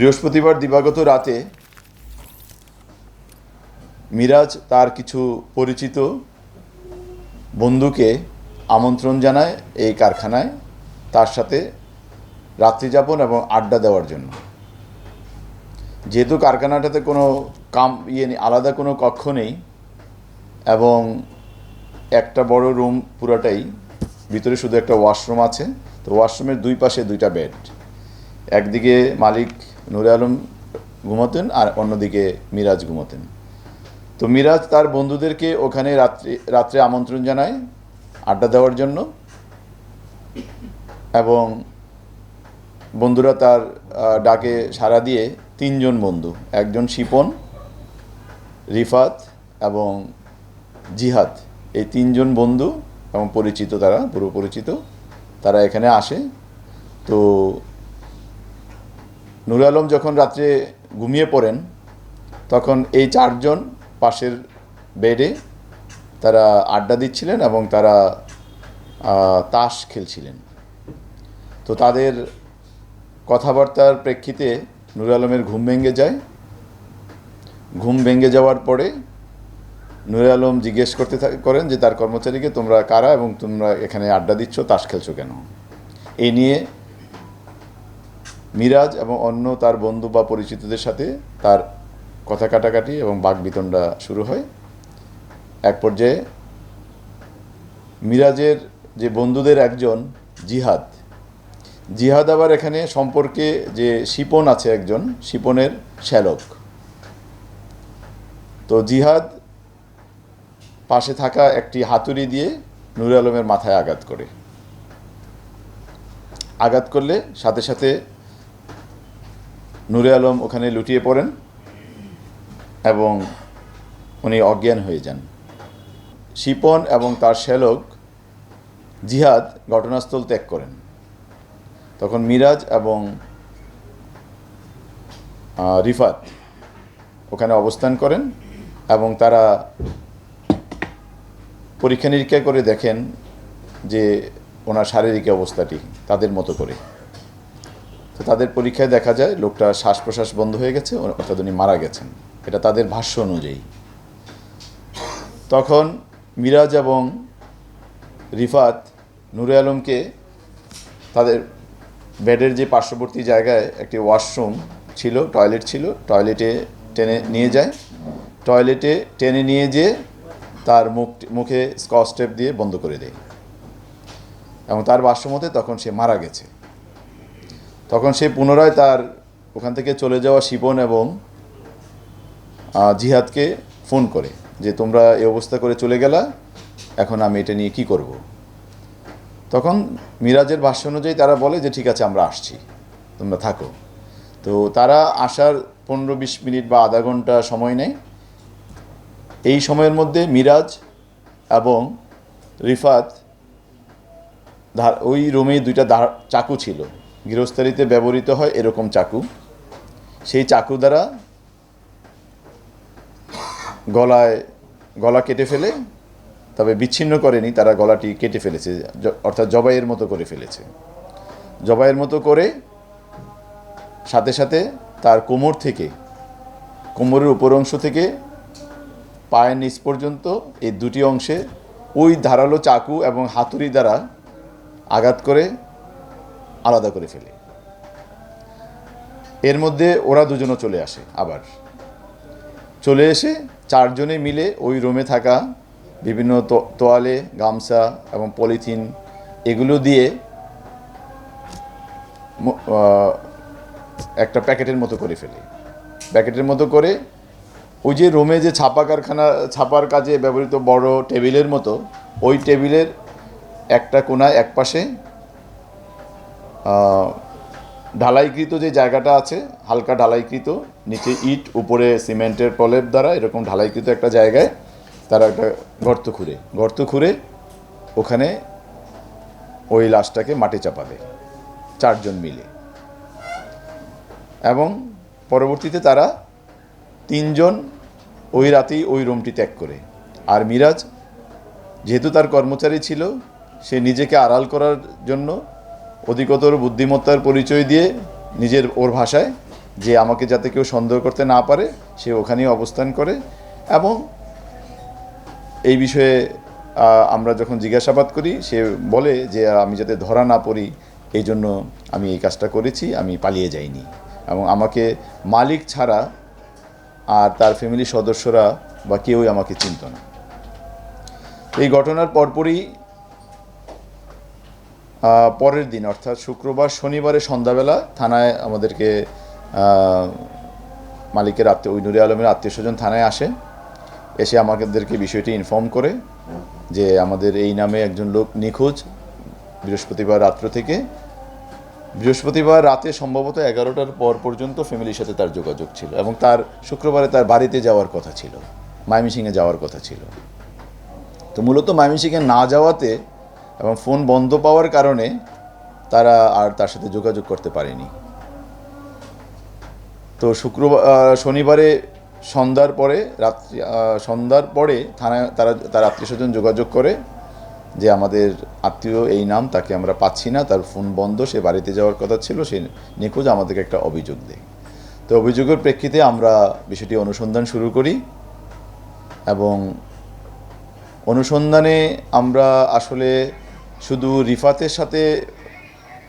বৃহস্পতিবার দিবাগত রাতে মিরাজ তার কিছু পরিচিত বন্ধুকে আমন্ত্রণ জানায় এই কারখানায় তার সাথে রাত্রিযাপন এবং আড্ডা দেওয়ার জন্য। যেহেতু কারখানাটাতে কোনো কাম ইয়ে নেই, আলাদা কোনো কক্ষ নেই এবং একটা বড় রুম পুরোটাই, ভিতরে শুধু একটা ওয়াশরুম আছে, তো ওয়াশরুমের দুই পাশে দুইটা বেড। একদিকে মালিক নুরে আলম ঘুমাতেন আর অন্যদিকে মিরাজ ঘুমাতেন। তো মিরাজ তার বন্ধুদেরকে ওখানে রাত্রি, রাত্রে আমন্ত্রণ জানায় আড্ডা দেওয়ার জন্য। এবং বন্ধুরা তার ডাকে সাড়া দিয়ে তিনজন বন্ধু, একজন শিপন, রিফাত এবং জিহাদ। এই তিনজন বন্ধু এবং পরিচিত তারা পুরো পরিচিত তারা এখানে আসে। তো নুর আলম যখন রাত্রে ঘুমিয়ে পড়েন, তখন এই চারজন পাশের বেডে তারা আড্ডা দিচ্ছিলেন এবং তারা তাস খেলছিলেন। তো তাদের কথাবার্তার প্রেক্ষিতে নুর আলমের ঘুম ভেঙে যায়। ঘুম ভেঙে যাওয়ার পরে নুর আলম জিজ্ঞেস করতে করেন যে, তার কর্মচারীকে তোমরা কারা এবং তোমরা এখানে আড্ডা দিচ্ছ, তাস খেলছো কেন? এই নিয়ে মিরাজ এবং অন্য তার বন্ধু বা পরিচিতদের সাথে তার কথা কাটাকাটি এবং বাগবিতণ্ডা শুরু হয়। এক পর্যায়ে মিরাজের যে বন্ধুদের একজন, জিহাদ। জিহাদ আবার এখানে সম্পর্কে যে শিপন আছে একজন, শিপনের শ্যালক। তো জিহাদ পাশে থাকা একটি হাতুড়ি দিয়ে নূর আলমের মাথায় আঘাত করে। আঘাত করলে সাথে সাথে নূরে আলম ওখানে লুটিয়ে পড়েন এবং উনি অজ্ঞান হয়ে যান। শিপন এবং তার শ্যালক জিহাদ ঘটনাস্থল ত্যাগ করেন। তখন মিরাজ এবং রিফাত ওখানে অবস্থান করেন এবং তারা পরীক্ষা নিরীক্ষা করে দেখেন যে ওনার শারীরিক অবস্থাটি, তাদের মতো করে। তো তাদের পরীক্ষায় দেখা যায় লোকটা শ্বাস প্রশ্বাস বন্ধ হয়ে গেছে অর্থাৎ উনি মারা গেছেন। এটা তাদের ভাষ্য অনুযায়ী। তখন মিরাজ এবং রিফাত নুরে আলমকে তাদের বেডের যে পার্শ্ববর্তী জায়গায় একটি ওয়াশরুম ছিল, টয়লেট ছিল, টয়লেটে টেনে নিয়ে যায়। টয়লেটে টেনে নিয়ে যেয়ে তার মুখ মুখে স্কচ টেপ দিয়ে বন্ধ করে দেয়। এবং তার ভাষ্যমতে তখন সে মারা গেছে। তখন সে পুনরায় তার ওখান থেকে চলে যাওয়া শিবন এবং জিহাদকে ফোন করে যে, তোমরা এই অবস্থা করে চলে গেলা, এখন আমি এটা নিয়ে কি করব। তখন মিরাজের ভাষ্য অনুযায়ী তারা বলে যে, ঠিক আছে, আমরা আসছি, তোমরা থাকো। তো তারা আসার পনেরো বিশ মিনিট বা আধা ঘণ্টা সময় নেয়। এই সময়ের মধ্যে মিরাজ এবং রিফাত ওই রুমে দুইটা চাকু ছিল। গৃহস্থালিতে ব্যবহৃত হয় এরকম চাকু। সেই চাকু দ্বারা গলায় গলা কেটে ফেলে, তবে বিচ্ছিন্ন করেনি, তারা গলাটি কেটে ফেলেছে অর্থাৎ জবাইয়ের মতো করে ফেলেছে। জবাইয়ের মতো করে সাথে সাথে তার কোমর থেকে, কোমরের উপর অংশ থেকে পায়ের নিচ পর্যন্ত এই দুটি অংশে ওই ধারালো চাকু এবং হাতুড়ি দ্বারা আঘাত করে আলাদা করে ফেলে। এর মধ্যে ওরা দুজনও চলে আসে আবার। চলে এসে চারজনে মিলে ওই রুমে থাকা বিভিন্ন তোয়ালে, গামছা এবং পলিথিন এগুলো দিয়ে একটা প্যাকেটের মতো করে ফেলে। প্যাকেটের মতো করে ওই যে রোমে যে ছাপা কারখানা, ছাপার কাজে ব্যবহৃত বড় টেবিলের মতো, ওই টেবিলের একটা কোনায় এক পাশে ঢালাইকৃত যে জায়গাটা আছে, হালকা ঢালাইকৃত, নিচে ইট, উপরে সিমেন্টের প্রলেপ দ্বারা এরকম ঢালাইকৃত একটা জায়গায় তারা একটা গর্ত খুঁড়ে। গর্ত খুঁড়ে ওখানে ওই লাশটাকে মাটি চাপাবে, চারজন মিলে। এবং পরবর্তীতে তারা তিনজন ওই রাতেই ওই রুমটি ত্যাগ করে। আর মিরাজ, যেহেতু তার কর্মচারী ছিল, সে নিজেকে আড়াল করার জন্য অধিকতর বুদ্ধিমত্তার পরিচয় দিয়ে নিজের ওর ভাষায় যে আমাকে যাতে কেউ সন্দেহ করতে না পারে, সে ওখানেই অবস্থান করে এবং এই বিষয়ে আমরা যখন জিজ্ঞাসাবাদ করি, সে বলে যে, আমি যাতে ধরা না পড়ি, এই জন্য আমি এই কাজটা করেছি, আমি পালিয়ে যাইনি। এবং আমাকে মালিক ছাড়া আর তার ফ্যামিলির সদস্যরা বা কেউই আমাকে চিনত না। এই ঘটনার পরপরই পরের দিন, অর্থাৎ শুক্রবার, শনিবারে সন্ধ্যাবেলা থানায় আমাদেরকে মালিকের আত্মীয়, ওই আলমের আত্মীয় স্বজন থানায় আসে। এসে আমাদেরকে বিষয়টি ইনফর্ম করে যে আমাদের এই নামে একজন লোক নিখোঁজ বৃহস্পতিবার রাত্র থেকে। বৃহস্পতিবার রাতে সম্ভবত এগারোটার পর পর্যন্ত ফ্যামিলির সাথে তার যোগাযোগ ছিল এবং তার শুক্রবারে তার বাড়িতে যাওয়ার কথা ছিল, মাইমিসিংয়ে যাওয়ার কথা ছিল। তো মূলত ময়মনসিংহে না যাওয়াতে এবং ফোন বন্ধ পাওয়ার কারণে তারা আর তার সাথে যোগাযোগ করতে পারেনি। তো শুক্রবার শনিবারে সন্ধ্যার পরে রাত্রি সন্ধ্যার পরে থানায় তারা, তার আত্মীয় স্বজন যোগাযোগ করে যে আমাদের আত্মীয় এই নাম, তাকে আমরা পাচ্ছি না, তার ফোন বন্ধ, সে বাড়িতে যাওয়ার কথা ছিল, সে নিখোঁজ, আমাদেরকে একটা অভিযোগ দেয়। তো অভিযোগের প্রেক্ষিতে আমরা বিষয়টি অনুসন্ধান শুরু করি এবং অনুসন্ধানে আমরা আসলে শুধু রিফাতের সাথে,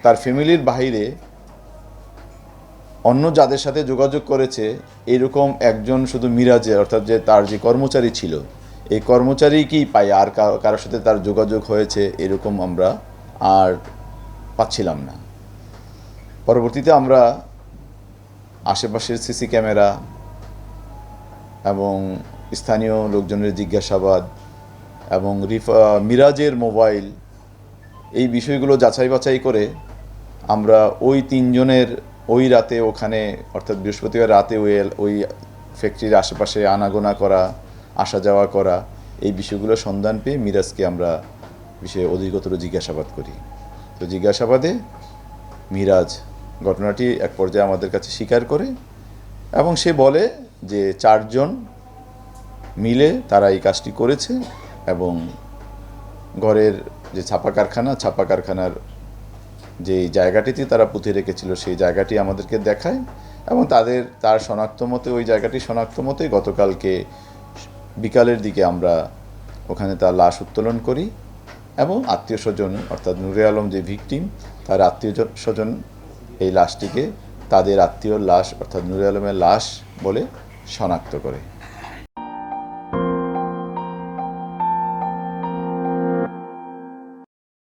তার ফ্যামিলির বাইরে অন্য যাদের সাথে যোগাযোগ করেছে, এরকম একজন শুধু মিরাজে, অর্থাৎ যে তার যে কর্মচারী ছিল, এই কর্মচারী কি পাই আর কারোর সাথে তার যোগাযোগ হয়েছে, এরকম আমরা আর পাচ্ছিলাম না। পরবর্তীতে আমরা আশেপাশের সিসি ক্যামেরা এবং স্থানীয় লোকজনের জিজ্ঞাসাবাদ এবং রিফা, মিরাজের মোবাইল এই বিষয়গুলো যাচাই বাছাই করে আমরা ওই তিনজনের ওই রাতে ওখানে, অর্থাৎ বৃহস্পতিবার রাতে ওই ওই ফ্যাক্টরির আশেপাশে আনাগোনা করা, আসা যাওয়া করা, এই বিষয়গুলো সন্ধান পেয়ে মিরাজকে আমরা বিষয়ে অধিকতর জিজ্ঞাসাবাদ করি। তো জিজ্ঞাসাবাদে মিরাজ ঘটনাটি এক পর্যায়ে আমাদের কাছে স্বীকার করে এবং সে বলে যে চারজন মিলে তারা এই কাজটি করেছে এবং ঘরের যে ছাপা কারখানা, ছাপা কারখানার যে জায়গাটিতে তারা পুঁতে রেখেছিল, সেই জায়গাটি আমাদেরকে দেখায় এবং তাদের, তার শনাক্ত মতে, ওই জায়গাটি শনাক্ত মতে গতকালকে বিকালের দিকে আমরা ওখানে তার লাশ উত্তোলন করি এবং আত্মীয় স্বজন, অর্থাৎ নুরে আলম যে ভিকটিম, তার আত্মীয় স্বজন এই লাশটিকে তাদের আত্মীয় লাশ, অর্থাৎ নুরে আলমের লাশ বলে শনাক্ত করে।